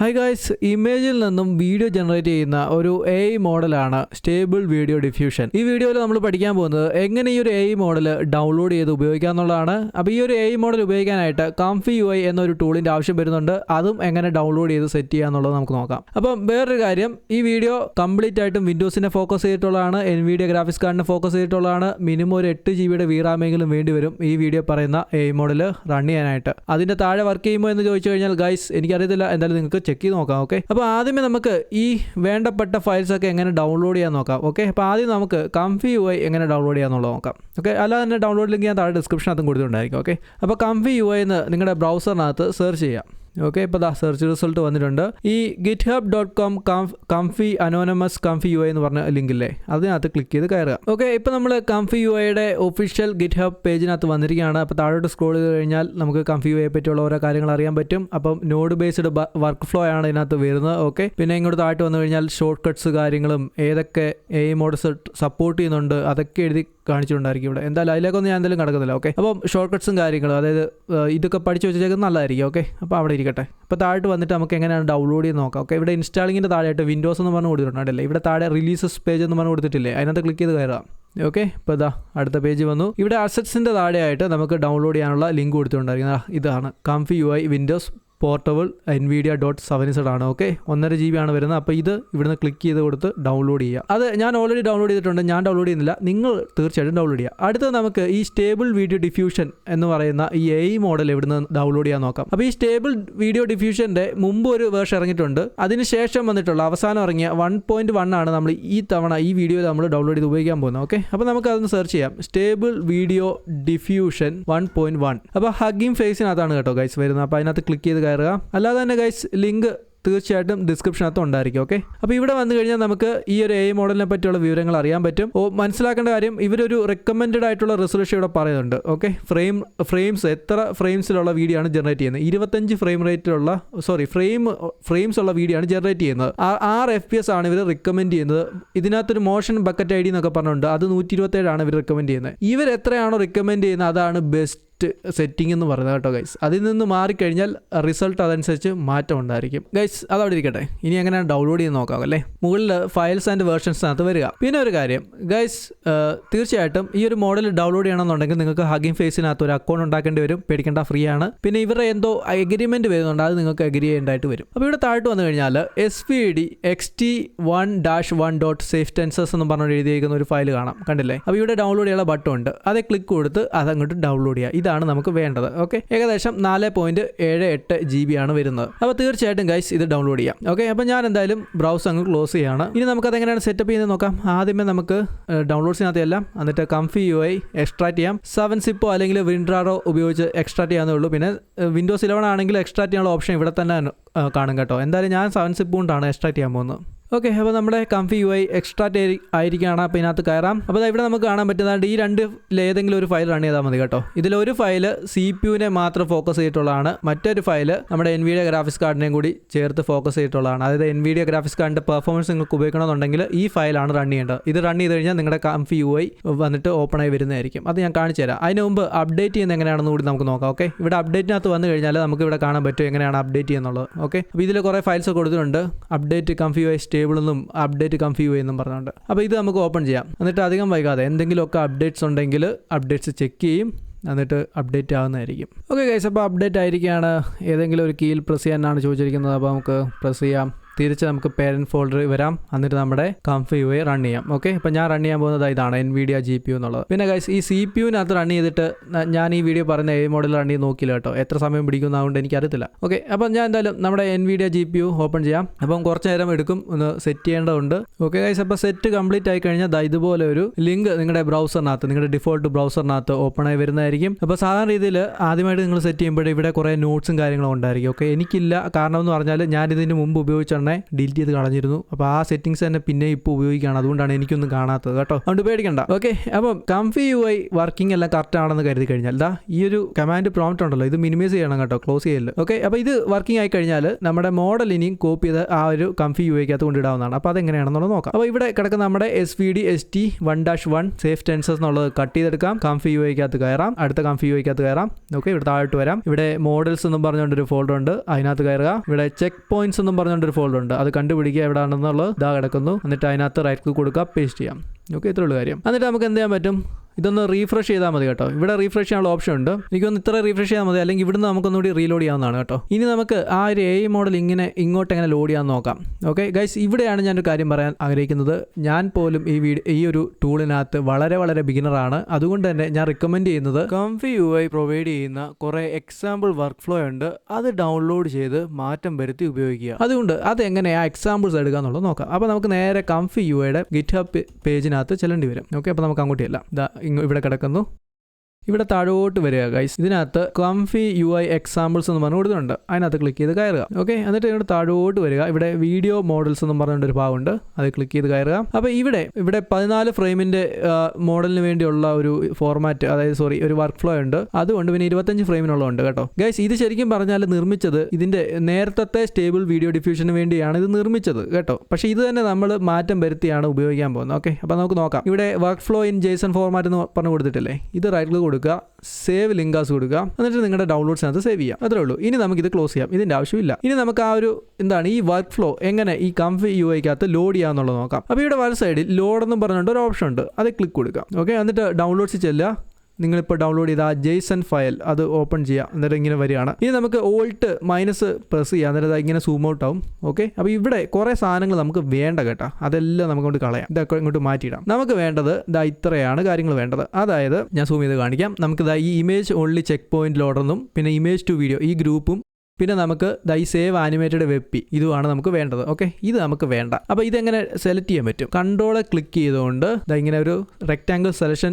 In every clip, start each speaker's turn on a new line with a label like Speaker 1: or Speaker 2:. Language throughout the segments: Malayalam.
Speaker 1: ഹായ് ഗായ്സ് ഇമേജിൽ നിന്നും വീഡിയോ ജനറേറ്റ് ചെയ്യുന്ന ഒരു എ ഐ മോഡലാണ് സ്റ്റേബിൾ വീഡിയോ ഡിഫ്യൂഷൻ ഈ വീഡിയോയിൽ നമ്മൾ പഠിക്കാൻ പോകുന്നത് എങ്ങനെ ഈ ഒരു എ ഐ മോഡൽ ഡൗൺലോഡ് ചെയ്ത് ഉപയോഗിക്കുക എന്നുള്ളതാണ്. അപ്പോൾ ഈ ഒരു എ ഐ മോഡൽ ഉപയോഗിക്കാനായിട്ട് കംഫി യു ഐ എന്നൊരു ടൂളിന്റെ ആവശ്യം വരുന്നുണ്ട്. അതും എങ്ങനെ ഡൗൺലോഡ് ചെയ്ത് സെറ്റ് ചെയ്യുക എന്നുള്ളത് നമുക്ക് നോക്കാം. അപ്പം വേറൊരു കാര്യം ഈ വീഡിയോ കംപ്ലീറ്റ് ആയിട്ടും വിൻഡോസിനെ ഫോക്കസ് ചെയ്തിട്ടുള്ളതാണ് എൻ വീഡിയോ ഗ്രാഫിക്സ് കാർഡിനെ ഫോക്കസ് ചെയ്തിട്ടുള്ളതാണ് മിനിമം ഒരു എട്ട് ജി ബിയുടെ വീറാമെങ്കിലും വേണ്ടി വരും ഈ വീഡിയോ പറയുന്ന എ ഐ മോഡൽ റൺ ചെയ്യാനായിട്ട്. അതിന്റെ താഴെ വർക്ക് ചെയ്യുമോ എന്ന് ചോദിച്ചു കഴിഞ്ഞാൽ ഗൈസ് എനിക്കറിയത്തില്ല. എന്തായാലും നിങ്ങൾക്ക് ചെക്ക് ചെയ്ത് നോക്കാം ഓക്കെ അപ്പോൾ ആദ്യമേ നമുക്ക് ഈ വേണ്ടപ്പെട്ട ഫയൽസ് ഒക്കെ എങ്ങനെ ഡൗൺലോഡ് ചെയ്യാൻ നോക്കാം ഓക്കെ അപ്പോൾ ആദ്യം നമുക്ക് കംഫി യു ഐ എങ്ങനെ ഡൗൺലോഡ് ചെയ്യാന്നുള്ളത് നോക്കാം ഓക്കെ അല്ലാതെ തന്നെ ഡൗൺലോഡ് ലിങ്ക് ഞാൻ താഴെ ഡിസ്ക്രിപ്ഷനകത്തും കൊടുത്തിട്ടുണ്ടായിരിക്കും ഓക്കെ അപ്പോൾ കംഫി യു ഐ എന്ന് നിങ്ങളുടെ ബ്രൗസറിനകത്ത് സെർച്ച് ചെയ്യാം. ഓക്കെ ഇപ്പോൾ ദാ സെർച്ച് റിസൾട്ട് വന്നിട്ടുണ്ട്. ഈ GitHub dot com Comfy anonymous Comfy U എന്ന് പറഞ്ഞ ലിങ്കില്ലേ അതിനകത്ത് ക്ലിക്ക് ചെയ്ത് കയറുക. ഓക്കെ ഇപ്പോൾ നമ്മൾ കംഫി യു ഐയുടെ ഒഫീഷ്യൽ ഗിറ്റ് ഹബ് പേജിനകത്ത് വന്നിരിക്കുകയാണ്. അപ്പോൾ താഴോട്ട് സ്ക്രോൾ ചെയ്ത് കഴിഞ്ഞാൽ നമുക്ക് കംഫി യു ഐയെ പറ്റിയുള്ള ഓരോ കാര്യങ്ങൾ അറിയാൻ പറ്റും. അപ്പം നോഡ് ബേസ്ഡ് വർക്ക് ഫ്ലോ ആണ് ഇതിനകത്ത് വരുന്നത്. ഓക്കെ പിന്നെ ഇങ്ങോട്ട് താഴോട്ട് വന്നു കഴിഞ്ഞാൽ ഷോർട്ട് കട്ട്സ് കാര്യങ്ങളും ഏതൊക്കെ എ മോഡ്സ് സപ്പോർട്ട് ചെയ്യുന്നുണ്ട് അതൊക്കെ എഴുതി കാണിച്ചിട്ടുണ്ടായിരിക്കും ഇവിടെ. എന്തായാലും അതിലേക്കൊന്നും ഞാൻ എന്തായാലും കിടക്കുന്നില്ല ഓക്കെ അപ്പം ഷോർട്ട് കട്ട്സും കാര്യങ്ങളും അതായത് ഇതൊക്കെ പഠിച്ചു വെച്ചേക്കുന്നത് നല്ലതായിരിക്കും ഓക്കെ അപ്പോൾ അവിടെ ഇരിക്കട്ടെ. അപ്പോൾ താഴോട്ട് വന്നിട്ട് നമുക്ക് എങ്ങനെയാണ് ഡൗൺലോഡ് ചെയ്ത് നോക്കാം ഓക്കെ ഇവിടെ ഇൻസ്റ്റാളിങ്ങിന്റെ താഴെയായിട്ട് വിൻഡോസ് എന്ന് പറഞ്ഞ് കൊടുത്തിട്ടുണ്ട് അല്ലേ ഇവിടെ താഴെ റിലീസസ് പേജ് എന്ന് പറഞ്ഞ് കൊടുത്തിട്ടില്ലേ? അതിനകത്ത് ക്ലിക്ക് ചെയ്ത് കയറാം ഓക്കെ ഇപ്പോൾ ഇതാ അടുത്ത പേജ് വന്നു. ഇവിടെ അസറ്റ്സിന്റെ താഴെയായിട്ട് നമുക്ക് ഡൗൺലോഡ് ചെയ്യാനുള്ള ലിങ്ക് കൊടുത്തിട്ടുണ്ടായിരിക്കുന്നത് ഇതാണ്. Comfy U I Windows portable Nvidia dot seven Z ആണ് ഓക്കെ ഒന്നര ജി ബി ആണ് വരുന്നത്. അപ്പോൾ ഇത് ഇവിടുന്ന് ക്ലിക്ക് ചെയ്ത് കൊടുത്ത് ഡൗൺലോഡ് ചെയ്യുക അത് ഞാൻ ഓൾറെഡി ഡൗൺലോഡ് ചെയ്തിട്ടുണ്ട്. ഞാൻ ഡൗൺലോഡ് ചെയ്യുന്നില്ല. നിങ്ങൾ തീർച്ചയായിട്ടും ഡൗൺലോഡ് ചെയ്യുക അടുത്തത് നമുക്ക് ഈ സ്റ്റേബിൾ വീഡിയോ ഡിഫ്യൂഷൻ എന്ന് പറയുന്ന ഈ എ മോഡൽ ഇവിടുന്ന് ഡൗൺലോഡ് ചെയ്യാൻ നോക്കാം. അപ്പോൾ ഈ സ്റ്റേബിൾ വീഡിയോ ഡിഫ്യൂഷന്റെ മുമ്പ് ഒരു വേർഷൻ ഇറങ്ങിയിട്ടുണ്ട്. അതിനുശേഷം വന്നിട്ടുള്ള അവസാനം ഇറങ്ങിയ വൺ പോയിന്റ് വൺ ആണ് നമ്മൾ ഈ തവണ ഈ വീഡിയോ നമ്മൾ ഡൗൺലോഡ് ചെയ്ത് ഉപയോഗിക്കാൻ പോകുന്നത് ഓക്കെ അപ്പോൾ നമുക്ക് അതൊന്ന് സെർച്ച് ചെയ്യാം stable video diffusion one point one അപ്പോൾ ഹഗിങ് ഫേസിനകത്താണ് കേട്ടോ ഗൈസ് വരുന്നത്. അപ്പോൾ അതിനകത്ത് ക്ലിക്ക് ചെയ്ത് കയറുക. അല്ലാതെ തന്നെ ഗൈസ് ലിങ്ക് തീർച്ചയായിട്ടും ഡിസ്ക്രിപ്ഷനകത്ത് ഉണ്ടായിരിക്കും ഓക്കെ അപ്പോൾ ഇവിടെ വന്നു കഴിഞ്ഞാൽ നമുക്ക് ഈ ഒരു എ മോഡലിനെ പറ്റിയുള്ള വിവരങ്ങൾ അറിയാൻ പറ്റും. ഓ മനസ്സിലാക്കേണ്ട കാര്യം ഇവരൊരു റെക്കമെൻഡഡ് ആയിട്ടുള്ള റെസൊല്യൂഷൻ ഇവിടെ പറയുന്നുണ്ട് ഓക്കെ ഫ്രെയിം ഫ്രെയിംസ് എത്ര ഫ്രെയിംസിലുള്ള വീഡിയോ ആണ് ജനറേറ്റ് ചെയ്യുന്നത്? ഇരുപത്തഞ്ച് ഫ്രെയിം റേറ്റിലുള്ള സോറി ഫ്രെയിം ഫ്രെയിംസ് ഉള്ള വീഡിയോ ആണ് ജനറേറ്റ് ചെയ്യുന്നത്. ആറ് എഫ് പി എസ് ആണ് ഇവർ റെക്കമെൻഡ് ചെയ്യുന്നത്. ഇതിനകത്തൊരു മോഷൻ ബക്കറ്റ് ഐ ഡി എന്നൊക്കെ പറഞ്ഞിട്ടുണ്ട് അത് നൂറ്റി ഇരുപത്തേഴാണ് ഇവർ റെക്കമെൻഡ് ചെയ്യുന്നത്. ഇവർ എത്രയാണോ റെക്കമെൻഡ് ചെയ്യുന്നത് അതാണ് ബെസ്റ്റ് സെറ്റിംഗ് എന്ന് പറയുന്നത് കേട്ടോ ഗൈസ് അതിൽ നിന്ന് മാറിക്കഴിഞ്ഞാൽ റിസൾട്ട് അതനുസരിച്ച് മാറ്റം ഉണ്ടായിരിക്കും. ഗൈസ് അതവിടെ ഇരിക്കട്ടെ. ഇനി എങ്ങനെയാണ് ഡൗൺലോഡ് ചെയ്ത് നോക്കാം അല്ലേ? മുകളിൽ ഫയൽസ് ആൻഡ് വേർഷൻസിനകത്ത് വരിക. പിന്നെ ഒരു കാര്യം ഗൈസ് തീർച്ചയായിട്ടും ഈ ഒരു മോഡൽ ഡൗൺലോഡ് ചെയ്യണമെന്നുണ്ടെങ്കിൽ നിങ്ങൾക്ക് ഹഗിങ് ഫേസിനകത്ത് ഒരു അക്കൗണ്ട് ഉണ്ടാക്കേണ്ടി വരും. പേടിക്കേണ്ട ഫ്രീ ആണ്. പിന്നെ ഇവരുടെ എന്തോ അഗ്രിമെന്റ് വരുന്നുണ്ട്. അത് നിങ്ങൾക്ക് അഗ്രി ചെയ്യേണ്ടതായിട്ട് വരും. അപ്പോൾ ഇവിടെ താഴോട്ട് വന്നു കഴിഞ്ഞാൽ S V D X T one dash one dot safe tensors എന്ന് പറഞ്ഞു എഴുതിയിരിക്കുന്ന ഒരു ഫയൽ കാണാം. കണ്ടില്ലേ? അപ്പോൾ ഇവിടെ ഡൗൺലോഡ് ചെയ്യാനുള്ള ബട്ടൺ ഉണ്ട്. അതേ ക്ലിക്ക് കൊടുത്ത് അതങ്ങോട്ട് ഡൗൺലോഡ് ചെയ്യുക. ഇതാണ് നമുക്ക് വേണ്ടത്. ഓക്കെ ഏകദേശം നാല് പോയിന്റ് ഏഴ് എട്ട് ജി ബി ആണ് വരുന്നത്. അപ്പോൾ തീർച്ചയായിട്ടും ഗൈസ് ഇത് ഡൗൺലോഡ് ചെയ്യാം. ഓക്കെ അപ്പോൾ ഞാൻ എന്തായാലും ബ്രൗസ് അങ്ങ് ക്ലോസ് ചെയ്യാണ്. ഇനി നമുക്ക് അതെങ്ങനെയാണ് സെറ്റപ്പ് ചെയ്യുന്നത് നോക്കാം. ആദ്യമേ നമുക്ക് ഡൗൺലോഡ്സിനകത്ത് എല്ലാം എന്നിട്ട് കംഫി യു ഐ എക്സ്ട്രാക്ട് ചെയ്യാം സെവൻ സിപ്പോ അല്ലെങ്കിൽ വിൻഡ്രാറോ ഉപയോഗിച്ച് എക്സ്ട്രാക്ട് ചെയ്യാവുന്നേ ഉള്ളൂ. പിന്നെ വിൻഡോസ് ഇലവൻ ആണെങ്കിൽ എക്സ്ട്രാക്ട് ചെയ്യാനുള്ള ഓപ്ഷൻ ഇവിടെ തന്നെ കാണും കേട്ടോ. എന്തായാലും ഞാൻ സെവൻ സിപ്പ് കൊണ്ടാണ് എക്സ്ട്രാക്ട് ചെയ്യാൻ പോകുന്നത്. ഓക്കെ അപ്പോൾ നമ്മുടെ കംഫി യു ഐ എക്സ്ട്രാക്ട് ആയിരിക്കുകയാണ് അപ്പോൾ ഇതിനകത്ത് കയറാം. അപ്പോൾ ഇവിടെ നമുക്ക് കാണാൻ പറ്റുന്നതാണ് ഈ രണ്ട് ഏതെങ്കിലും ഒരു ഫയൽ റൺ ചെയ്താൽ മതി കേട്ടോ. ഇതിലൊരു ഫയൽ സി പി യുവിനെ മാത്രം ഫോക്കസ് ചെയ്തിട്ടുള്ളതാണ്. മറ്റൊരു ഫയൽ നമ്മുടെ എൻ വി എൻവിഡിയ ഗ്രാഫിക്സ് കാർഡിനെയും കൂടി ചേർത്ത് ഫോക്കസ് ചെയ്തിട്ടുള്ളതാണ്. അതായത് എൻ വി എൻവിഡിയ ഗ്രാഫിക്സ് കാർഡിന്റെ പെർഫോമൻസ് നിങ്ങൾക്ക് ഉപയോഗിക്കണമെന്നുണ്ടെങ്കിൽ ഈ ഫയലാണ് റൺ ചെയ്യേണ്ടത്. ഇത് റൺ ചെയ്ത് കഴിഞ്ഞാൽ നിങ്ങളുടെ കംഫി യു ഐ വന്നിട്ട് ഓപ്പൺ ആയി വരുന്നതായിരിക്കും. അത് ഞാൻ കാണിച്ചു തരാം. അതിന് മുമ്പ് അപ്ഡേറ്റ് ചെയ്യുന്ന എങ്ങനെയാണെന്ന് കൂടി നമുക്ക് നോക്കാം ഓക്കെ? ഇവിടെ അപ്ഡേറ്റിനകത്ത് വന്നു കഴിഞ്ഞാൽ നമുക്ക് ഇവിടെ കാണാൻ പറ്റും എങ്ങനെയാണ് അപ്ഡേറ്റ് ചെയ്യുന്നുള്ളത് ഓക്കെ? അപ്പോൾ ഇതിൽ കുറേ ഫയൽസ് കൊടുത്തിട്ടുണ്ട്. Update Comfy U I stable എന്നും അപ്ഡേറ്റ് കൺഫ്യൂ എന്നും പറഞ്ഞുകൊണ്ട് അപ്പോൾ ഇത് നമുക്ക് ഓപ്പൺ ചെയ്യാം. എന്നിട്ട് അധികം വൈകാതെ എന്തെങ്കിലുമൊക്കെ അപ്ഡേറ്റ്സ് ഉണ്ടെങ്കിൽ അപ്ഡേറ്റ്സ് ചെക്ക് ചെയ്യും. എന്നിട്ട് അപ്ഡേറ്റ് ആവുന്നതായിരിക്കും. ഓക്കെ ഗൈസ് അപ്പോൾ അപ്ഡേറ്റ് ആയിരിക്കുകയാണ്. ഏതെങ്കിലും ഒരു കീയിൽ പ്രസ് ചെയ്യാനാണ് ചോദിച്ചിരിക്കുന്നത്. അപ്പോൾ നമുക്ക് പ്രസ് ചെയ്യാം. തിരിച്ച് നമുക്ക് പേരന്റ് ഫോൾഡർ വരാം. എന്നിട്ട് നമ്മുടെ കംഫി യു റൺ ചെയ്യാം. ഓക്കെ അപ്പോൾ ഞാൻ റൺ ചെയ്യാൻ പോകുന്നത് ഇതാണ്. എൻവിഡിയ ജി പി എന്നുള്ളത്. പിന്നെ ഗൈസ് ഈ സി പി യുവിനകത്ത് റൺ ചെയ്തിട്ട് ഞാൻ ഈ വീഡിയോ പറഞ്ഞ എ മോഡൽ റൺ ചെയ്ത് നോക്കില്ല കേട്ടോ. എത്ര സമയം പിടിക്കുന്നതുകൊണ്ട് എനിക്കറിയത്തില്ല. ഓക്കെ അപ്പം ഞാൻ എന്തായാലും നമ്മുടെ Nvidia G P U open ചെയ്യാം. അപ്പം കുറച്ച് നേരം എടുക്കും. ഒന്ന് സെറ്റ് ചെയ്യേണ്ടതുണ്ട്. ഓക്കെ ഗൈസ് അപ്പോൾ സെറ്റ് കംപ്ലീറ്റ് ആയി കഴിഞ്ഞാൽ ഇതുപോലെ ഒരു ലിങ്ക് നിങ്ങളുടെ ബ്രൗസറിനകത്ത് നിങ്ങളുടെ ഡിഫോൾട്ട് ബ്രൗസറിനകത്ത് ഓപ്പൺ ആയി വരുന്നതായിരിക്കും. അപ്പോൾ സാധാരണ രീതിയിൽ ആദ്യമായിട്ട് നിങ്ങൾ സെറ്റ് ചെയ്യുമ്പോൾ ഇവിടെ കുറേ നോട്ട്സും കാര്യങ്ങളും ഉണ്ടായിരിക്കും. ഓക്കെ എനിക്കില്ല. കാരണം എന്ന് പറഞ്ഞാൽ ഞാൻ ഇതിന് മുമ്പ് ഉപയോഗിച്ചിട്ടുണ്ടെങ്കിൽ ഒരെണ്ണെ ഡിലീറ്റ് ചെയ്ത് കളഞ്ഞിരുന്നു. അപ്പോൾ ആ സെറ്റിംഗ്സ് തന്നെ പിന്നെ ഇപ്പൊ ഉപയോഗിക്കുകയാണ്. അതുകൊണ്ടാണ് എനിക്കൊന്നും കാണാത്തത് കേട്ടോ. അതുകൊണ്ട് പേടിക്കണ്ട. ഓക്കെ അപ്പം കംഫി യു ഐ വർക്കിംഗ് എല്ലാം കറക്റ്റ് ആണെന്ന് കരുതി കഴിഞ്ഞാൽ ദാ ഈ ഒരു കമാൻഡ് പ്രോംപ്റ്റ് ഉണ്ടല്ലോ ഇത് മിനിമൈസ് ചെയ്യണം കേട്ടോ ക്ലോസ് ചെയ്യൽ. ഓക്കെ അപ്പോൾ ഇത് വർക്കിംഗ് ആയി കഴിഞ്ഞാൽ നമ്മുടെ മോഡൽ ഇനിയും കോപ്പി ചെയ്ത് ആ ഒരു കംഫി യു ഐക്കകത്ത് കൊണ്ടിടാവുന്നതാണ് അപ്പോൾ അതെങ്ങനെയാണെന്നുള്ളത് നോക്കാം. അപ്പോൾ ഇവിടെ കിടക്കുന്ന നമ്മുടെ S V D S T one dash one safe tensors എന്നുള്ളത് കട്ട് ചെയ്തെടുക്കാം. കംഫി യു ഐക്കകത്ത് കയറാം. അടുത്ത കംഫി യു ഐക്കകത്ത് കയറാം. ഓക്കെ ഇവിടെ താഴോട്ട് വരാം. ഇവിടെ മോഡൽസ് എന്നും പറഞ്ഞുകൊണ്ടൊരു ഫോൾഡർ ഉണ്ട്. അതിനകത്ത് കയറുക. ഇവിടെ ചെക്ക് പോയിന്റ്സ് എന്നും പറഞ്ഞുകൊണ്ടൊരു ഫോൾഡർ ഉണ്ട്. അത് കണ്ടുപിടിക്കുക എവിടെയാണെന്നുള്ളത് ഇതാ കിടക്കുന്നു. എന്നിട്ട് അതിനകത്ത് റൈറ്റ് ക്ലിക്ക് കൊടുക്കുക പേസ്റ്റ് ചെയ്യാം. ഓക്കെ ഇത്രേ ഉള്ളൂ കാര്യം. എന്നിട്ട് നമുക്ക് എന്ത് ചെയ്യാൻ പറ്റും? ഇതൊന്ന് റീഫ്രഷ് ചെയ്താൽ മതി കേട്ടോ. ഇവിടെ റീഫ്രഷ് ചെയ്യാനുള്ള ഓപ്ഷൻ ഉണ്ട്. എനിക്കൊന്ന് ഇത്ര റീഫ്രഷ് ചെയ്താൽ മതി. അല്ലെങ്കിൽ ഇവിടുന്ന് നമുക്കൊന്നുകൂടി റീലോഡ് ചെയ്യാവുന്നതാണ് കേട്ടോ. ഇനി നമുക്ക് ആ ഒരു എ മോഡൽ ഇങ്ങനെ ഇങ്ങോട്ട് എങ്ങനെ ലോഡ് ചെയ്യാൻ നോക്കാം. ഓക്കെ ഗൈസ് ഇവിടെയാണ് ഞാനൊരു കാര്യം പറയാൻ ആഗ്രഹിക്കുന്നത്. ഞാൻ പോലും ഈ വീഡിയോ ഈ ഒരു ടൂളിനകത്ത് വളരെ വളരെ ബിഗിനറാണ് അതുകൊണ്ട് തന്നെ ഞാൻ റെക്കമെൻഡ് ചെയ്യുന്നത് കംഫി യു ഐ പ്രൊവൈഡ് ചെയ്യുന്ന കുറേ എക്സാമ്പിൾ വർക്ക് ഫ്ലോ ഉണ്ട്. അത് ഡൗൺലോഡ് ചെയ്ത് മാറ്റം വരുത്തി ഉപയോഗിക്കുക. അതുകൊണ്ട് അത് ആ എക്സാമ്പിൾസ് എടുക്കുക എന്നുള്ളത് നോക്കാം. അപ്പോൾ നമുക്ക് നേരെ കംഫി യു ഐയുടെ ഗിറ്റ് ഹബ് പേജിനകത്ത് ചെല്ലേണ്ടി വരും. ഓക്കെ അപ്പോൾ നമുക്ക് അങ്ങോട്ട് ചെല്ലാം. ഇവിടെ കിടക്കുന്നു. ഇവിടെ താഴോട്ട് വരിക ഗൈസ് ഇതിനകത്ത് കംഫി യു ഐ എക്സാമ്പിൾസ് എന്ന് പറഞ്ഞു കൊടുത്തിട്ടുണ്ട്. അതിനകത്ത് ക്ലിക്ക് ചെയ്ത് കയറുക. ഓക്കെ എന്നിട്ട് ഇവിടെ താഴോട്ട് വരിക. ഇവിടെ വീഡിയോ മോഡൽസ് എന്ന് പറഞ്ഞ ഒരു ഭാഗമുണ്ട്. അത് ക്ലിക്ക് ചെയ്ത് കയറുക. അപ്പോൾ ഇവിടെ ഇവിടെ പതിനാല് ഫ്രെയിമിന്റെ മോഡലിന് വേണ്ടിയുള്ള ഒരു ഫോർമാറ്റ് അതായത് സോറി ഒരു വർക്ക് ഫ്ലോ ഉണ്ട്. അതുകൊണ്ട് പിന്നെ ഇരുപത്തഞ്ച് ഫ്രെയിമിനുള്ളതുണ്ട് കേട്ടോ. ഗൈസ് ഇത് ശരിക്കും പറഞ്ഞാൽ നിർമ്മിച്ചത് ഇതിന്റെ നേരത്തെ സ്റ്റേബിൾ വീഡിയോ ഡിഫ്യൂഷന് വേണ്ടിയാണ് ഇത് നിർമ്മിച്ചത് കേട്ടോ. പക്ഷേ ഇത് തന്നെ നമ്മൾ മാറ്റം വരുത്തിയാണ് ഉപയോഗിക്കാൻ പോകുന്നത്. ഓക്കെ അപ്പോൾ നമുക്ക് നോക്കാം. ഇവിടെ work flow in JSON format എന്ന് പറഞ്ഞു കൊടുത്തിട്ടില്ലേ? ഇത് റൈറ്റ് കൊടുക്കുക സേവ് ലിങ്കാസ് കൊടുക്കുക എന്നിട്ട് നിങ്ങളുടെ ഡൗൺലോഡ്സ് ഡൗൺലോഡ്സിനകത്ത് സേവ് ചെയ്യാം. അത്രേ ഉള്ളൂ. ഇനി നമുക്ക് ഇത് ക്ലോസ് ചെയ്യാം. ഇതിന്റെ ആവശ്യമില്ല. ഇനി നമുക്ക് ആ ഒരു എന്താണ് ഈ വർക്ക് ഫ്ലോ എങ്ങനെ ഈ കംഫി യു ഐക്കകത്ത് ലോഡ് ചെയ്യാന്നുള്ളത് നോക്കാം. അപ്പോൾ ഇവിടെ വല സൈഡിൽ ലോഡ് എന്ന് പറഞ്ഞുകൊണ്ട് ഒരു ഓപ്ഷൻ ഉണ്ട്. അത് ക്ലിക്ക് കൊടുക്കാം ഓക്കെ എന്നിട്ട് ഡൗൺലോഡ്സ് ചെല്ലുക. നിങ്ങളിപ്പോൾ ഡൗൺലോഡ് ചെയ്ത ആ ജെയ്സൺ ഫയൽ അത് ഓപ്പൺ ചെയ്യുക എന്നിട്ട് ഇങ്ങനെ വരികയാണ്. ഇനി നമുക്ക് ഓൾട്ട് മൈനസ് പ്രസ് ചെയ്യുക എന്നിട്ട് ഇങ്ങനെ സൂം ഔട്ട് ആവും. ഓക്കെ അപ്പോൾ ഇവിടെ കുറേ സാധനങ്ങൾ നമുക്ക് വേണ്ട കേട്ടോ. അതെല്ലാം നമുക്ക് കൊണ്ട് കളയാം. ഇതൊക്കെ ഇങ്ങോട്ട് മാറ്റിയിടാം. നമുക്ക് വേണ്ടത് ഇതാ ഇത്രയാണ് കാര്യങ്ങൾ വേണ്ടത്. അതായത് ഞാൻ സൂം ചെയ്ത് കാണിക്കാം. നമുക്ക് ഇതാ ഈ ഇമേജ് ഓൺലി ചെക്ക് പോയിന്റ് ലോഡെന്നും പിന്നെ ഇമേജ് ടു വീഡിയോ ഈ ഗ്രൂപ്പും പിന്നെ നമുക്ക് ദൈ സേവ് ആനിമേറ്റഡ് വെബ് ഇതുമാണ് നമുക്ക് വേണ്ടത്. ഓക്കെ ഇത് നമുക്ക് വേണ്ട. അപ്പോൾ ഇതെങ്ങനെ സെലക്ട് ചെയ്യാൻ പറ്റും? കൺട്രോൾ ക്ലിക്ക് ചെയ്തുകൊണ്ട് ഇങ്ങനെ ഒരു റെക്റ്റാങ്കിൾ സെലക്ഷൻ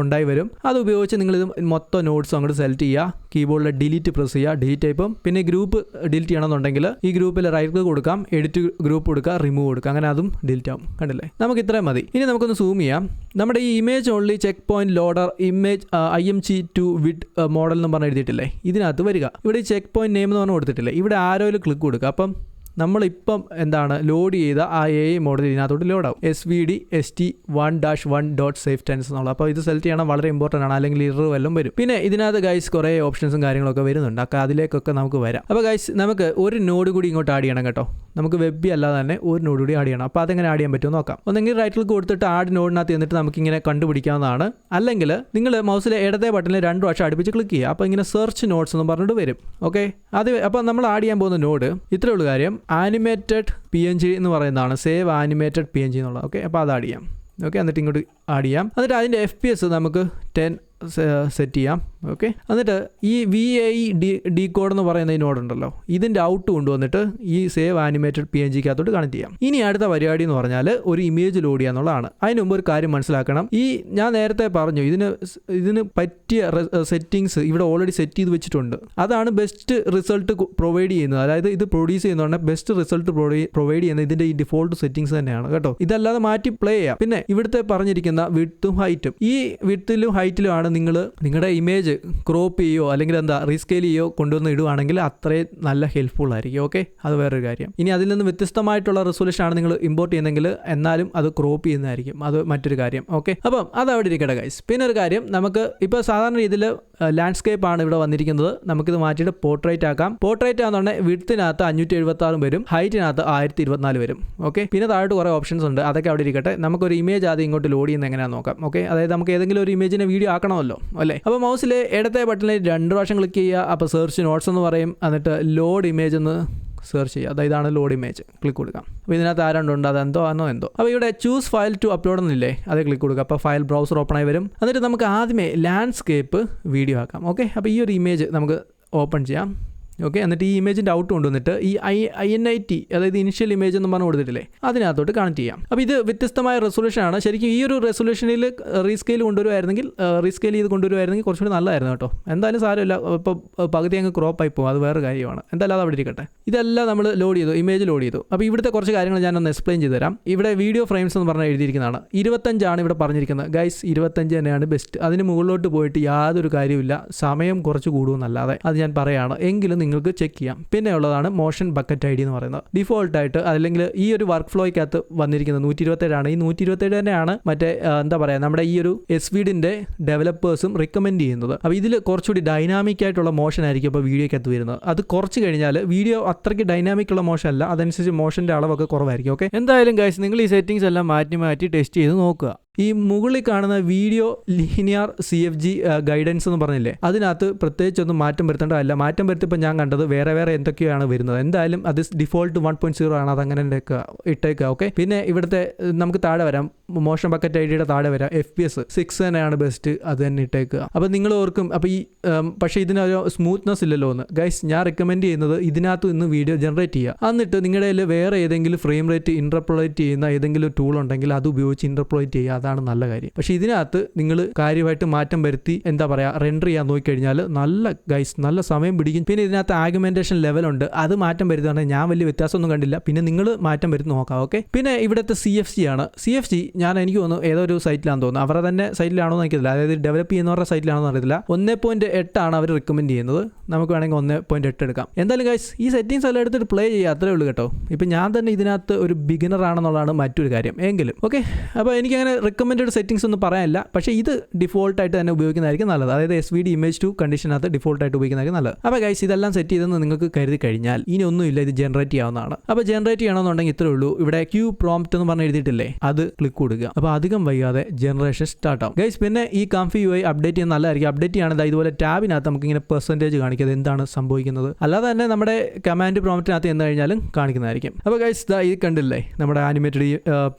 Speaker 1: ഉണ്ടായി വരും. അത് ഉപയോഗിച്ച് നിങ്ങൾ ഇത് മൊത്തം നോട്ട്സ് അങ്ങോട്ട് സെലക്ട് ചെയ്യുക. കീബോർഡിൽ ഡിലീറ്റ് പ്രസ് ചെയ്യുക. ഡിലീറ്റ് ടൈപ്പും പിന്നെ ഗ്രൂപ്പ് ഡിലീറ്റ് ചെയ്യണമെന്നുണ്ടെങ്കിൽ ഈ ഗ്രൂപ്പിൽ റൈറ്റ് ക്ലിക്ക് കൊടുക്കാം. എഡിറ്റ് ഗ്രൂപ്പ് കൊടുക്കുക. റിമൂവ് കൊടുക്കുക. അങ്ങനെ അതും ഡിലീറ്റ് ആവും. കണ്ടില്ലേ? നമുക്ക് ഇത്രയും മതി. ഇനി നമുക്കൊന്ന് സൂം ചെയ്യാം. നമ്മുടെ ഈ image only check point loader image I M G to vid model എന്ന് പറഞ്ഞ് എഴുതിയിട്ടില്ലേ? ഇതിനകത്ത് വരിക. ഇവിടെ ചെക്ക് പോയിന്റ് നെയിം എന്ന് പറഞ്ഞ് കൊടുത്തിട്ടില്ല. ഇവിടെ ആരോയിൽ ക്ലിക്ക് കൊടുക്കുക. അപ്പം നമ്മളിപ്പം എന്താണ് ലോഡ് ചെയ്ത ആ എ ഐ മോഡൽ ഇതിനകത്തോട്ട് ലോഡ് ആവും. S V D S T one dash one dot safetensors എന്നുള്ളത് അപ്പോൾ ഇത് സെലക്ട് ചെയ്യണം വളരെ ഇമ്പോർട്ടന്റ് ആണ്. അല്ലെങ്കിൽ ഇറർ വല്ലതും വരും. പിന്നെ ഇതിനകത്ത് ഗൈസ് കുറേ ഓപ്ഷൻസും കാര്യങ്ങളൊക്കെ വരുന്നുണ്ട്. അപ്പോൾ അതിലേക്കൊക്കെ നമുക്ക് വരാം. അപ്പോൾ ഗൈസ് നമുക്ക് ഒരു നോഡ് കൂടി ഇങ്ങോട്ട് ആഡ് ചെയ്യണം കേട്ടോ. നമുക്ക് വെബ് അല്ലാതെ തന്നെ ഒരു നോഡ് കൂടി ആഡ് ചെയ്യണം. അപ്പോൾ അതെങ്ങനെ ആഡ് ചെയ്യാൻ പറ്റുമോ നോക്കാം. ഒന്നെങ്കിൽ റൈറ്റ് ക്ലിക്ക് കൊടുത്തിട്ട് ആഡ് നോഡിനകത്ത് എന്നിട്ട് നമുക്കിങ്ങനെ കണ്ടുപിടിക്കാവുന്നതാണ്. അല്ലെങ്കിൽ നിങ്ങൾ മൗസിലെ ഇടത്തെ ബട്ടണിൽ രണ്ട് പ്രാവശ്യം അടുപ്പിച്ച് ക്ലിക്ക് ചെയ്യുക. അപ്പോൾ ഇങ്ങനെ സെർച്ച് നോട്ട്സ് എന്ന് പറഞ്ഞിട്ട് വരും. ഓക്കെ അത് അപ്പോൾ നമ്മൾ ആഡ് ചെയ്യാൻ പോകുന്ന നോഡ് ഇത്രേ ഉള്ളൂ കാര്യം. ആനിമേറ്റഡ് പി എൻ ജി എന്ന് പറയുന്നതാണ്. Save animated P N G എന്നുള്ളത് ഓക്കെ അപ്പോൾ അത് ആഡ് ചെയ്യാം. ഓക്കെ എന്നിട്ട് ഇങ്ങോട്ട് ആഡ് ചെയ്യാം. എന്നിട്ട് അതിന്റെ എഫ് പി എസ് നമുക്ക് ടെൻ സെറ്റ് ചെയ്യാം. ഓക്കെ. എന്നിട്ട് ഈ V I D D code എന്ന് പറയുന്ന ഈ ഇതിന്റെ ഔട്ട് കൊണ്ടുവന്നിട്ട് ഈ സേവ് ആനിമേറ്റഡ് പി എൻ ജിക്കകത്തോട്ട് കണക്ട് ചെയ്യാം. ഇനി അടുത്ത പരിപാടി എന്ന് പറഞ്ഞാൽ ഒരു ഇമേജ് ലോഡ് ചെയ്യുക എന്നുള്ളതാണ്. അതിന് മുമ്പ് ഒരു കാര്യം മനസ്സിലാക്കണം. ഈ ഞാൻ നേരത്തെ പറഞ്ഞു ഇതിന് ഇതിന് പറ്റിയ സെറ്റിങ്സ് ഇവിടെ ഓൾറെഡി സെറ്റ് ചെയ്ത് വെച്ചിട്ടുണ്ട്. അതാണ് ബെസ്റ്റ് റിസൾട്ട് പ്രൊവൈഡ് ചെയ്യുന്നത്. അതായത് ഇത് പ്രൊഡ്യൂസ് ചെയ്യുന്നതുകൊണ്ട് ബെസ്റ്റ് റിസൾട്ട് പ്രൊവൈഡ് ചെയ്യുന്ന ഇതിന്റെ ഈ ഡിഫോൾട്ട് സെറ്റിങ്സ് തന്നെയാണ് കേട്ടോ. ഇതല്ലാതെ മാറ്റി പ്ലേ ചെയ്യാം. പിന്നെ ഇവിടുത്തെ പറഞ്ഞിരിക്കുന്ന വിട്ടും ഹൈറ്റും ഈ വിട്ടിലും ഹൈറ്റിലുമാണ് നിങ്ങൾ നിങ്ങളുടെ ഇമേജ് ക്രോപ്പ് ചെയ്യോ അല്ലെങ്കിൽ എന്താ റീസ്കെയിൽ ചെയ്യോ കൊണ്ടുവന്ന് ഇടുവാണെങ്കിൽ അത്രയും നല്ല ഹെൽപ്ഫുൾ ആയിരിക്കും. ഓക്കെ അത് വേറൊരു കാര്യം. ഇനി അതിൽ നിന്ന് വ്യത്യസ്തമായിട്ടുള്ള റെസൊല്യൂഷൻ ആണ് നിങ്ങൾ ഇമ്പോർട്ട് ചെയ്യുന്നെങ്കിൽ എന്നാലും അത് ക്രോപ്പ് ചെയ്യുന്നതായിരിക്കും. അത് മറ്റൊരു കാര്യം. ഓക്കെ അപ്പം അത് അവിടെ ഇരിക്കട്ടെ ഗൈസ് പിന്നെ ഒരു കാര്യം നമുക്ക് ഇപ്പോൾ സാധാരണ രീതിയിൽ ലാൻഡ്സ്കേപ്പ് ആണ് ഇവിടെ വന്നിരിക്കുന്നത്. നമുക്കിത് മാറ്റിയിട്ട് പോർട്രേറ്റ് ആക്കാം. പോർട്രേറ്റ് ആണെന്നുണ്ടെങ്കിൽ വിഡ്ത്തിനകത്ത് അഞ്ഞൂറ്റി എഴുപത്തി ആറും വരും. ഹൈറ്റിനകത്ത് ആയിരത്തി ഇരുപത്തിനാല് വരും. ഓക്കെ പിന്നെ താഴോട്ട് കുറേ ഓപ്ഷൻസ് ഉണ്ട്. അതൊക്കെ അവിടെ ഇരിക്കട്ടെ. നമുക്കൊരു ഇമേജ് ആദ്യം ഇങ്ങോട്ട് ലോഡ് ചെയ്യുന്നത് എങ്ങനെയാണെന്ന് നോക്കാം. ഓക്കെ അതായത് നമുക്ക് ഏതെങ്കിലും ഒരു ഇമേജിനെ വീഡിയോ ആക്കണമല്ലോ അല്ലേ? അപ്പോൾ മൗസിൽ ഇടത്തെ ബട്ടണിൽ രണ്ട് പ്രാവശ്യം ക്ലിക്ക് ചെയ്യുക. അപ്പോൾ സെർച്ച് നോട്ട്സ് എന്ന് പറയും. എന്നിട്ട് ലോഡ് ഇമേജ് എന്ന് സെർച്ച് ചെയ്യുക. അതായത് ഇതാണ് ലോഡ് ഇമേജ് ക്ലിക്ക് കൊടുക്കാം. അപ്പോൾ ഇതിനകത്ത് ആരാണ്ടുണ്ട്? അത് എന്തോ ആണോ എന്തോ. അപ്പോൾ ഇവിടെ ചൂസ് ഫയൽ ടു അപ്ലോഡ് എന്നില്ലേ? അത് ക്ലിക്ക് കൊടുക്കുക. അപ്പോൾ ഫയൽ ബ്രൗസർ ഓപ്പൺ ആയി വരും. എന്നിട്ട് നമുക്ക് ആദ്യമേ ലാൻഡ്സ്കേപ്പ് വീഡിയോ ആക്കാം. ഓക്കെ അപ്പോൾ ഈ ഒരു ഇമേജ് നമുക്ക് ഓപ്പൺ ചെയ്യാം. ഓക്കെ എന്നിട്ട് ഈ ഇമേജിന്റെ ഔട്ട് കൊണ്ടുവന്നിട്ട് ഈ I I N I T അതായത് ഇനിഷ്യൽ ഇമേജ് എന്ന് പറഞ്ഞു കൊടുത്തിട്ടില്ലേ അതിനകത്തോട്ട് കണക്ട് ചെയ്യാം. അപ്പോൾ ഇത് വ്യത്യസ്തമായ റെസൊല്യൂഷൻ ആണ്. ശരിക്കും ഈ ഒരു റെസൊല്യൂഷനിൽ റീസ്കെയിൽ കൊണ്ടുവരുമായിരുന്നെങ്കിൽ റീസ്കെയിൽ ചെയ്ത് കൊണ്ടുവരുമായിരുന്നെങ്കിൽ കുറച്ചുകൂടി നല്ലതായിരുന്നു കേട്ടോ. എന്തായാലും സാരമില്ല. ഇപ്പോൾ പകുതി അങ്ങ് ക്രോപ്പ് ആയി പോകും അത് വേറെ കാര്യമാണ്. എന്തായാലും അത് അവിടെ ഇരിക്കട്ടെ. ഇതെല്ലാം നമ്മൾ ലോഡ് ചെയ്തു ഇമേജ് ലോഡ് ചെയ്തു. അപ്പോൾ ഇവിടുത്തെ കുറച്ച് കാര്യങ്ങൾ ഞാനൊന്ന് എക്സ്പ്ലെയിൻ ചെയ്ത് തരാം. ഇവിടെ വീഡിയോ ഫ്രെയിംസ് എന്ന് പറഞ്ഞാൽ എഴുതിയിരിക്കുന്നതാണ്. ഇരുപത്തഞ്ചാണ് ഇവിടെ പറഞ്ഞിരിക്കുന്നത്. ഗൈസ് ഇരുപത്തഞ്ച് തന്നെയാണ് ബെസ്റ്റ് അതിന് മുകളിലോട്ട് പോയിട്ട് യാതൊരു കാര്യമില്ല സമയം കുറച്ച് കൂടുമെന്നല്ലാതെ. അത് ഞാൻ പറയുകയാണ് എങ്കിലും നിങ്ങൾക്ക് ചെക്ക് ചെയ്യാം. പിന്നെ ഉള്ളതാണ് മോഷൻ ബക്കറ്റ് ഐ ഡി എന്ന് പറയുന്നത്. ഡിഫോൾട്ട് ആയിട്ട് അല്ലെങ്കിൽ ഈ ഒരു വർക്ക് ഫ്ലോയ്ക്കകത്ത് വന്നിരിക്കുന്നത് നൂറ്റി ഇരുപത്തേഴാണ് ഈ നൂറ്റി ഇരുപത്തേഴ് തന്നെയാണ് മറ്റേ എന്താ പറയുക നമ്മുടെ ഈ ഒരു എസ് വീഡിന്റെ ഡെവലപ്പേഴ്സും റിക്കമെൻഡ് ചെയ്യുന്നത്. അപ്പോൾ ഇതിൽ കുറച്ചുകൂടി ഡൈനാമിക് ആയിട്ടുള്ള മോഷൻ ആയിരിക്കും ഇപ്പോൾ വീഡിയോക്കകത്ത് വരുന്നത്. അത് കുറച്ച് കഴിഞ്ഞാൽ വീഡിയോ അത്രയ്ക്ക് ഡൈനാമിക് ഉള്ള മോഷൻ അല്ല. അതനുസരിച്ച് മോഷന്റെ അളവൊക്കെ കുറവായിരിക്കും. ഓക്കെ എന്തായാലും ഗൈസ് നിങ്ങൾ ഈ സെറ്റിംഗ്സ് എല്ലാം മാറ്റി മാറ്റി ടെസ്റ്റ് ചെയ്ത് നോക്കുക. ഈ മുകളിൽ കാണുന്ന video linear C F G guidance എന്ന് പറഞ്ഞില്ലേ? അതിനകത്ത് പ്രത്യേകിച്ചൊന്നും മാറ്റം വരുത്തേണ്ടതല്ല. മാറ്റം വരുത്തിയപ്പോൾ ഞാൻ കണ്ടത് വേറെ വേറെ എന്തൊക്കെയാണ് വരുന്നത്. എന്തായാലും അത് ഡിഫോൾട്ട് വൺ പോയിന്റ് സീറോ ആണ്. അത് അങ്ങനെ ഇട്ടേക്കുക ഓക്കെ? പിന്നെ ഇവിടുത്തെ നമുക്ക് താഴെ വരാം. മോഷൻ ബക്കറ്റ് ഐ ഡിയുടെ താഴെ വരാം. എഫ് പി എസ് സിക്സ് തന്നെയാണ് ബെസ്റ്റ് അത് തന്നെ ഇട്ടേക്കുക. അപ്പോൾ നിങ്ങൾ ഓർക്കും അപ്പോൾ ഈ പക്ഷേ ഇതിനൊരു സ്മൂത്ത്നെസ് ഇല്ലല്ലോ എന്ന്. ഗൈസ് ഞാൻ റെക്കമെൻഡ് ചെയ്യുന്നത് ഇതിനകത്ത് ഇന്ന് വീഡിയോ ജനറേറ്റ് ചെയ്യുക. എന്നിട്ട് നിങ്ങളുടെ കയ്യിൽ വേറെ ഏതെങ്കിലും ഫ്രെയിം റേറ്റ് ഇൻറർപ്ലോയിറ്റ് ചെയ്യുന്ന ഏതെങ്കിലും ടൂൾ ഉണ്ടെങ്കിൽ അത് ഉപയോഗിച്ച് ഇൻറർപ്ലോയിറ്റ് ചെയ്യുക. അതാണ് നല്ല കാര്യം. പക്ഷേ ഇതിനകത്ത് നിങ്ങൾ കാര്യമായിട്ട് മാറ്റം വരുത്തി എന്താ പറയുക റെൻഡർ ചെയ്യാൻ നോക്കിക്കഴിഞ്ഞാൽ നല്ല ഗൈസ് നല്ല സമയം പിടിക്കും. പിന്നെ ഇതിനകത്ത് ആഗ്യുമെന്റേഷൻ ലെവലുണ്ട് അത് മാറ്റം വരുത്തുകയാണെങ്കിൽ ഞാൻ വലിയ വ്യത്യാസമൊന്നും കണ്ടില്ല. പിന്നെ നിങ്ങൾ മാറ്റം വരുത്തി നോക്കാം ഓക്കെ പിന്നെ ഇവിടുത്തെ സി എഫ് സി ആണ്. സി എഫ് ജി ഞാൻ എനിക്ക് തോന്നുന്നു ഏതോ ഒരു സൈറ്റിലാണെന്ന് തോന്നുന്നു. അവരുടെ തന്നെ സൈറ്റിലാണോ എന്ന് എനിക്കറിയില്ല. അതായത് ഡെവലപ്പ് ചെയ്യുന്നവരുടെ സൈറ്റിലാണോ അറിയത്തില്ല. ഒന്നേ പോയിന്റ് എട്ടാണ് അവർ റെക്കമെൻഡ് ചെയ്യുന്നത്. നമുക്ക് വേണമെങ്കിൽ ഒന്നേ പോയിന്റ് എട്ട് എടുക്കാം. എന്തായാലും ഗൈസ് ഈ സെറ്റിംഗ്സ് എല്ലാം എടുത്തിട്ട് പ്ലേ ചെയ്യുക അത്രേ ഉള്ളൂ കേട്ടോ. ഇപ്പം ഞാൻ തന്നെ ഇതിനകത്ത് ഒരു ബിഗിനർ ആണെന്നുള്ളതാണ് മറ്റൊരു കാര്യം. എങ്കിലും ഓക്കെ അപ്പോൾ എനിക്കങ്ങനെ റെക്കമെൻഡ് സെറ്റിംഗ്സ് ഒന്നും പറയാനില്ല. പക്ഷേ ഇത് ഡിഫോൾട്ടായിട്ട് തന്നെ ഉപയോഗിക്കുന്നതായിരിക്കും നല്ലത്. അതായത് S V D image to കണ്ടീഷനകത്ത് ഡിഫോൾട്ടായിട്ട് ഉപയോഗിക്കുന്നതായിരിക്കും നല്ലത്. അപ്പോൾ ഗൈസ് ഇതെല്ലാം സെറ്റ് ചെയ്തെന്ന് നിങ്ങൾക്ക് കരുതി കഴിഞ്ഞാൽ ഇനി ഒന്നുമില്ല ഇത് ജനറേറ്റ് ചെയ്യാവുന്നതാണ്. അപ്പോൾ ജനറേറ്റ് ചെയ്യണമെന്നുണ്ടെങ്കിൽ ഇത്രേ ഉള്ളൂ. ഇവിടെ ക്യൂ പ്രോംപ്റ്റ് എന്ന് പറഞ്ഞ് എഴുതിയിട്ടില്ലേ? അത് ക്ലിക്ക് കൊടുക്കുക. അപ്പോൾ അധികം വൈകാതെ ജനറേഷൻ സ്റ്റാർട്ട് ആവും. ഗൈസ് പിന്നെ ഈ കംഫി യു ഐ അപ്ഡേറ്റ് ചെയ്യാൻ നല്ലതായിരിക്കും. അപ്ഡേറ്റ് ചെയ്യണത് ഇതുപോലെ ടാബിനകത്ത് നമുക്ക് ഇങ്ങനെ പെർസെന്റേജ് കാണിക്കുക. എന്താണ് സംഭവിക്കുന്നത്? അല്ലാതെ തന്നെ നമ്മുടെ കമാൻഡ് പ്രോമറ്റിനകത്ത് എന്ന് കഴിഞ്ഞാലും കാണിക്കുന്നതായിരിക്കും. അപ്പോൾ ഗൈസ് ദാ ഇത് കണ്ടില്ലേ? നമ്മുടെ ആനിമേറ്റഡ്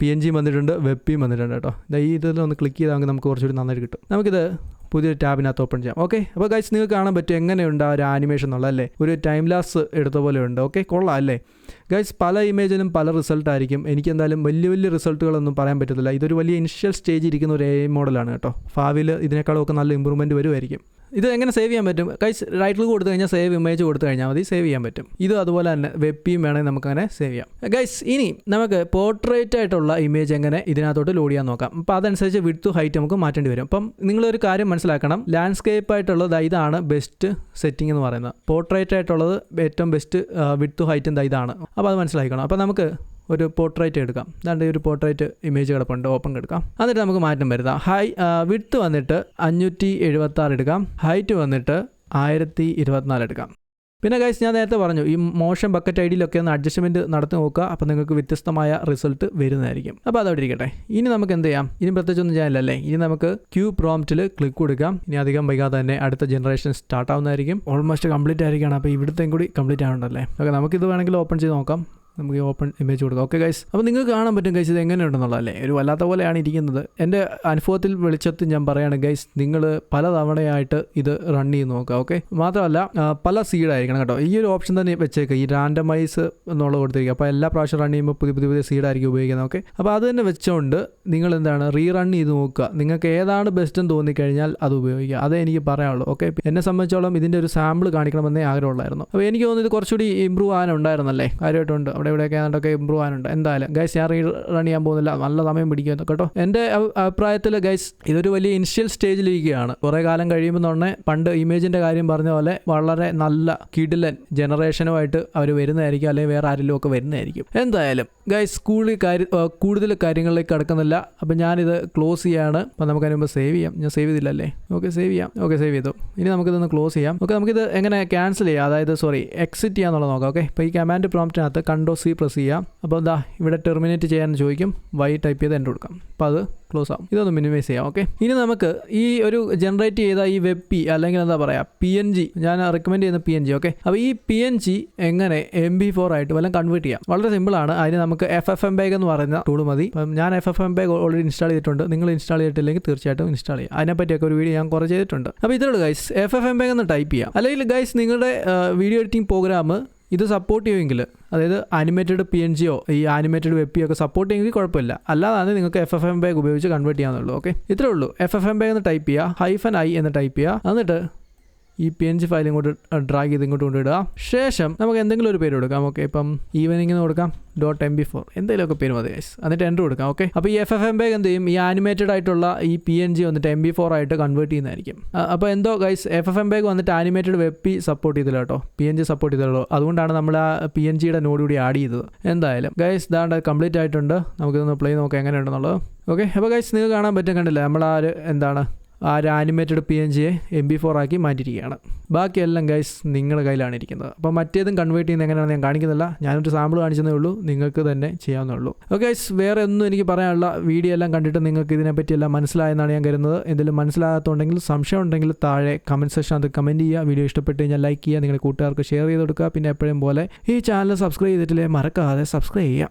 Speaker 1: പി എൻ ജി വന്നിട്ടുണ്ട് വെബ് പിയും വന്നിട്ടുണ്ട് കേട്ടോ. ഈ ഇതിൽ ഒന്ന് ക്ലിക്ക് ചെയ്താൽ നമുക്ക് കുറച്ചുകൂടി നന്നായിട്ട് കിട്ടും. നമുക്കിത് പുതിയൊരു ടാബിനകത്ത് ഓപ്പൺ ചെയ്യാം. ഓക്കെ അപ്പോൾ ഗൈസ് നിങ്ങൾക്ക് കാണാൻ പറ്റും എങ്ങനെയുണ്ട് ആ ഒരു ആനിമേഷൻ എന്നുള്ള അല്ലേ? ഒരു ടൈം ലാസ് എടുത്ത പോലെ ഉണ്ട്. ഓക്കെ കൊള്ളാം അല്ലേ? ഗൈസ് പല ഇമേജിനും പല റിസൾട്ട് ആയിരിക്കും. എനിക്ക് എന്തായാലും വലിയ വലിയ റിസൾട്ടുകളൊന്നും പറയാൻ പറ്റത്തില്ല. ഇതൊരു വലിയ ഇനിഷ്യൽ സ്റ്റേജ് ഇരിക്കുന്ന ഒരു എ മോഡലാണ് കേട്ടോ. ഭാവിയിൽ ഇതിനേക്കാളൊക്കെ നല്ല ഇമ്പ്രൂവ്മെന്റ് വരുമായിരിക്കും. ഇത് എങ്ങനെ സേവ് ചെയ്യാൻ പറ്റും? കൈസ് റൈറ്റിൽ കൊടുത്തു കഴിഞ്ഞാൽ സേവ് ഇമേജ് കൊടുത്തു കഴിഞ്ഞാൽ മതി സേവ് ചെയ്യാൻ പറ്റും. ഇത് അതുപോലെ തന്നെ വെബിയും വേണമെങ്കിൽ നമുക്ക് അങ്ങനെ സേവ് ചെയ്യാം. ഗൈസ് ഇനി നമുക്ക് പോർട്രേറ്റ് ആയിട്ടുള്ള ഇമേജ് എങ്ങനെ ഇതിനകത്തോട്ട് ലോഡ് ചെയ്യാൻ നോക്കാം. അപ്പോൾ അതനുസരിച്ച് വിഡ്ത്ത് ഹൈറ്റ് നമുക്ക് മാറ്റേണ്ടി വരും. അപ്പം നിങ്ങളൊരു കാര്യം മനസ്സിലാക്കണം. ലാൻഡ്സ്കേപ്പ് ആയിട്ടുള്ളത് ഇതാണ് ബെസ്റ്റ് സെറ്റിംഗ് എന്ന് പറയുന്നത്. പോർട്രേറ്റ് ആയിട്ടുള്ളത് ഏറ്റവും ബെസ്റ്റ് ഹൈറ്റ് എന്താ ഇതാണ്. അപ്പോൾ അത് മനസ്സിലാക്കണം അപ്പോൾ നമുക്ക് ഒരു പോർട്രേറ്റ് എടുക്കാം. അതാണ്ട് ഒരു പോർട്രേറ്റ് ഇമേജ് കിടപ്പുണ്ട്. ഓപ്പൺ എടുക്കാം. എന്നിട്ട് നമുക്ക് മാറ്റം വരുത്താം. ഹൈ വിഡ്ത്ത് വന്നിട്ട് അഞ്ഞൂറ്റി എഴുപത്തി ആറ് എടുക്കാം. ഹൈറ്റ് വന്നിട്ട് ആയിരത്തി ഇരുപത്തിനാല് എടുക്കാം. പിന്നെ ഗൈസ് ഞാൻ നേരത്തെ പറഞ്ഞു ഈ മോഷൻ ബക്കറ്റ് ഐ ഡിയിലൊക്കെ ഒന്ന് അഡ്ജസ്റ്റ്മെന്റ് നടത്തി നോക്കുക. അപ്പോൾ നിങ്ങൾക്ക് വ്യത്യസ്തമായ റിസൾട്ട് വരുന്നതായിരിക്കും. അപ്പോൾ അതവിടെ ഇരിക്കട്ടെ. ഇനി നമുക്ക് എന്ത് ചെയ്യാം? ഇനി പ്രത്യേകിച്ചൊന്നും ചെയ്യാനില്ലല്ലേ? ഇനി നമുക്ക് ക്യൂ പ്രോംപ്റ്റിൽ ക്ലിക്ക് കൊടുക്കാം. ഇനി അധികം വൈകാതെ തന്നെ അടുത്ത ജനറേഷൻ സ്റ്റാർട്ട് ആവുന്നതായിരിക്കും. ഓൾമോസ്റ്റ് കംപ്ലീറ്റ് ആയിരിക്കണം അപ്പോൾ ഇവിടുത്തെയും കൂടി കംപ്ലീറ്റ് ആവണ്ടല്ലേ? ഓക്കെ നമുക്കിത് വേണമെങ്കിൽ ഓപ്പൺ ചെയ്ത് നോക്കാം. നമുക്ക് ഓപ്പൺ ഇമേജ് കൊടുക്കാം. ഓക്കെ ഗൈസ് അപ്പോൾ നിങ്ങൾക്ക് കാണാൻ പറ്റും ഗൈസ് ഇത് എങ്ങനെയുണ്ടെന്നുള്ളതല്ലേ ഒരു വല്ലാത്ത പോലെയാണ് ഇരിക്കുന്നത്. എന്റെ അനുഭവത്തിൽ വെളിച്ചത്തിൽ ഞാൻ പറയുകയാണ് ഗൈസ് നിങ്ങൾ പല തവണയായിട്ട് ഇത് റൺ ചെയ്ത് നോക്കുക ഓക്കെ മാത്രമല്ല പല സീഡായിരിക്കണം കേട്ടോ. ഈ ഒരു ഓപ്ഷൻ തന്നെ വെച്ചേക്കുക ഈ റാൻഡമൈസ് എന്നുള്ളത് കൊടുത്തിരിക്കുക. അപ്പോൾ എല്ലാ പ്രാവശ്യം റൺ ചെയ്യുമ്പോൾ പുതിയ പുതിയ പുതിയ സീഡായിരിക്കും ഉപയോഗിക്കുന്നത് ഓക്കെ അപ്പോൾ അത് തന്നെ വെച്ചുകൊണ്ട് നിങ്ങൾ എന്താണ് റീ റൺ ചെയ്ത് നോക്കുക. നിങ്ങൾക്ക് ഏതാണ് ബെസ്റ്റ് എന്ന് തോന്നിക്കഴിഞ്ഞാൽ അത് ഉപയോഗിക്കുക. അതേ എനിക്ക് പറയാനുള്ളൂ ഓക്കെ എന്നെ സംബന്ധിച്ചോളം ഇതിന്റെ ഒരു സാമ്പിൾ കാണിക്കണമെന്നേ ആഗ്രഹമുള്ളായിരുന്നു. അപ്പോൾ എനിക്ക് തോന്നുന്നു ഇത് കുറച്ചുകൂടി ഇമ്പ്രൂവ് ആകാനുണ്ടായിരുന്നല്ലേ കാര്യമായിട്ടുണ്ട്. അവിടെ ഇവിടെയൊക്കെ ഏതാണ്ടൊക്കെ ഇമ്പ്രൂവ് ആകാനുണ്ട് എന്തായാലും ഗൈസ് ഞാൻ റീ റൺ ചെയ്യാൻ പോകുന്നില്ല. നല്ല സമയം പിടിക്കുന്നു കേട്ടോ? എന്റെ അഭിപ്രായത്തിൽ ഗൈസ് ഇതൊരു വലിയ ഇനിഷ്യൽ സ്റ്റേജിലിരിക്കുകയാണ് കുറേ കാലം കഴിയുമ്പോൾ തന്നെ പണ്ട് ഇമേജിന്റെ കാര്യം പറഞ്ഞ പോലെ വളരെ നല്ല കിടിലൻ ജനറേഷനുമായിട്ട് അവർ വരുന്നതായിരിക്കും അല്ലെങ്കിൽ വേറെ ആരെങ്കിലും ഒക്കെ വരുന്നതായിരിക്കും. എന്തായാലും ഗൈസ് കൂടുതൽ കാര്യം കൂടുതൽ കാര്യങ്ങളിലേക്ക് കടക്കുന്നില്ല. അപ്പം ഞാനിത് ക്ലോസ് ചെയ്യാണ്. അപ്പോൾ നമുക്ക് അതിന് മുമ്പ് സേവ് ചെയ്യാം. ഞാൻ സേവ് ചെയ്തില്ലല്ലേ? ഓക്കെ സേവ് ചെയ്യാം. ഓക്കെ സേവ് ചെയ്തു. ഇനി നമുക്കിതൊന്ന് ക്ലോസ് ചെയ്യാം. ഓക്കെ നമുക്കിത് എങ്ങനെ ക്യാൻസൽ ചെയ്യാം? അതായത് സോറി എക്സിറ്റ് ചെയ്യാന്നുള്ളത് നോക്കാം ഓക്കെ ഇപ്പോൾ ഈ കമാൻഡ് പ്രോംപ്റ്റിനകത്ത് കണ്ടോ സി പ്രസ് ചെയ്യാം അപ്പോൾ എന്താ ഇവിടെ ടെർമിനേറ്റ് ചെയ്യാൻ ചോദിക്കും. വൈ ടൈപ്പ് ചെയ്ത് എന്റെ കൊടുക്കാം. അപ്പോൾ അത് ക്ലോസ് ആവും. ഇതൊന്ന് മിനിമൈസ് ചെയ്യാം ഓക്കെ ഇനി നമുക്ക് ഈ ഒരു ജനറേറ്റ് ചെയ്ത ഈ വെബ് പി അല്ലെങ്കിൽ എന്താ പറയുക പി എൻ ജി ഞാൻ റെക്കമെൻഡ് ചെയ്യുന്ന പി എൻ ജി ഓക്കെ അപ്പോൾ ഈ പി എൻ ജി എങ്ങനെ എം ബി ഫോർ ആയിട്ട് വല്ലതും കൺവേർട്ട് ചെയ്യാം? വളരെ സിമ്പിളാണ് അതിന് നമുക്ക് എഫ് എഫ് എം ബാഗ് എന്ന് പറയുന്ന ടൂൾ മതി. അപ്പം ഞാൻ FFmpeg already install ചെയ്തിട്ടുണ്ട്. നിങ്ങൾ ഇൻസ്റ്റാൾ ചെയ്തിട്ടില്ലെങ്കിൽ തീർച്ചയായിട്ടും ഇൻസ്റ്റാൾ ചെയ്യാം. അതിനെപ്പറ്റിയൊക്കെ ഒരു വീഡിയോ ഞാൻ കുറേ ചെയ്തിട്ടുണ്ട്. അപ്പോൾ ഇതിലുള്ള guys FFmpeg എന്ന് ടൈപ്പ് ചെയ്യാം. അല്ലെങ്കിൽ ഗൈസ് നിങ്ങളുടെ വീഡിയോ എഡിറ്റിംഗ് പ്രോഗ്രാം ഇത് സപ്പോർട്ട് ചെയ്യുമെങ്കിൽ അതായത് ആനിമേറ്റഡ് പി എൻ ജിയോ ഈ ആനിമേറ്റഡ് വെപ്പി ഒക്കെ സപ്പോർട്ട് ചെയ്യുമെങ്കിൽ കുഴപ്പമില്ല. അല്ലാതെ നിങ്ങൾക്ക് എഫ് എഫ് എം ബാഗ് ഉപയോഗിച്ച് കൺവേർട്ട് ചെയ്യാവുന്നുള്ളൂ ഓക്കെ ഇത്രേ ഉള്ളൂ. എഫ് എഫ് എം ബാഗ് എന്ന് ടൈപ്പ് ചെയ്യുക ഹൈഫൻ ഐ എന്ന് ടൈപ്പ് ചെയ്യുക എന്നിട്ട് ഈ പി എൻ ജി ഫയൽ ഇങ്ങോട്ട് ഡ്രാഗ് ചെയ്ത് ഇങ്ങോട്ട് കൊണ്ടിടുക ശേഷം നമുക്ക് എന്തെങ്കിലും ഒരു പേര് കൊടുക്കാം ഓക്കെ ഇപ്പം ഈവനിങ് എന്ന് കൊടുക്കാം ഡോട്ട് എം ബി ഫോർ എന്തെങ്കിലുമൊക്കെ പേര് മതി ഗൈസ് എന്നിട്ട് എന്റർ കൊടുക്കാം ഓക്കെ അപ്പോൾ ഈ എഫ് എഫ് എം ബാഗ് എന്ത് ചെയ്യും? ഈ ആനിമേറ്റഡ് ആയിട്ടുള്ള ഈ പി എൻ ജി വന്നിട്ട് എം ബി ഫോർ ആയിട്ട് കൺവേർട്ട് ചെയ്യുന്നതായിരിക്കും. അപ്പോൾ എന്തോ guys FFmpeg വന്നിട്ട് ആനിമേറ്റഡ് വെബ് പി സപ്പോർട്ട് ചെയ്തില്ല കേട്ടോ. പി എൻ ജി സപ്പോർട്ട് ചെയ്തുള്ളൂ അതുകൊണ്ടാണ് നമ്മൾ ആ പി എൻ ജിയുടെ നോഡ് കൂടി ആഡ് ചെയ്തത്. എന്തായാലും ഗൈസ് ദാണ്ട് കംപ്ലീറ്റ് ആയിട്ടുണ്ട്. നമുക്കിതൊന്ന് പ്ലേ നോക്കാം എങ്ങനെയുണ്ടെന്നുള്ളത്. ഓക്കെ അപ്പോൾ ഗൈസ് നിങ്ങൾക്ക് കാണാൻ പറ്റും കണ്ടില്ല? നമ്മൾ ആ ഒരു എന്താണ് ആ ഒരു ആനിമേറ്റഡ് പി എൻ ജിയെ എം ബി ഫോർ ആക്കി മാറ്റിയിരിക്കുകയാണ്. ബാക്കിയെല്ലാം ഗൈസ് നിങ്ങളുടെ കയ്യിലാണ് ഇരിക്കുന്നത്. അപ്പോൾ മറ്റേതും കൺവേർട്ട് ചെയ്യുന്നത് എങ്ങനെയാണെന്ന് ഞാൻ കാണിക്കുന്നില്ല. ഞാനൊരു സാമ്പിൾ കാണിച്ചതേ ഉള്ളൂ. നിങ്ങൾക്ക് തന്നെ ചെയ്യാവുന്നുള്ളൂ ഓക്കെ ഗൈസ് വേറെ ഒന്നും എനിക്ക് പറയാനുള്ള വീഡിയോ എല്ലാം കണ്ടിട്ട് നിങ്ങൾക്ക് ഇതിനെപ്പറ്റി എല്ലാം മനസ്സിലായെന്നാണ് ഞാൻ കരുതുന്നത്. എന്തെങ്കിലും മനസ്സിലാകാത്തുണ്ടെങ്കിൽ സംശയം ഉണ്ടെങ്കിൽ താഴെ കമന്റ് സെക്ഷൻ അത് കമന്റ് ചെയ്യുക. വീഡിയോ ഇഷ്ടപ്പെട്ട് കഴിഞ്ഞാൽ ലൈക്ക് ചെയ്യുക. നിങ്ങളുടെ കൂട്ടുകാർക്ക് ഷെയർ ചെയ്ത് കൊടുക്കുക. പിന്നെ എപ്പോഴും പോലെ ഈ ചാനൽ സബ്സ്ക്രൈബ് ചെയ്തിട്ടില്ലേ മറക്കാതെ സബ്സ്ക്രൈബ് ചെയ്യുക.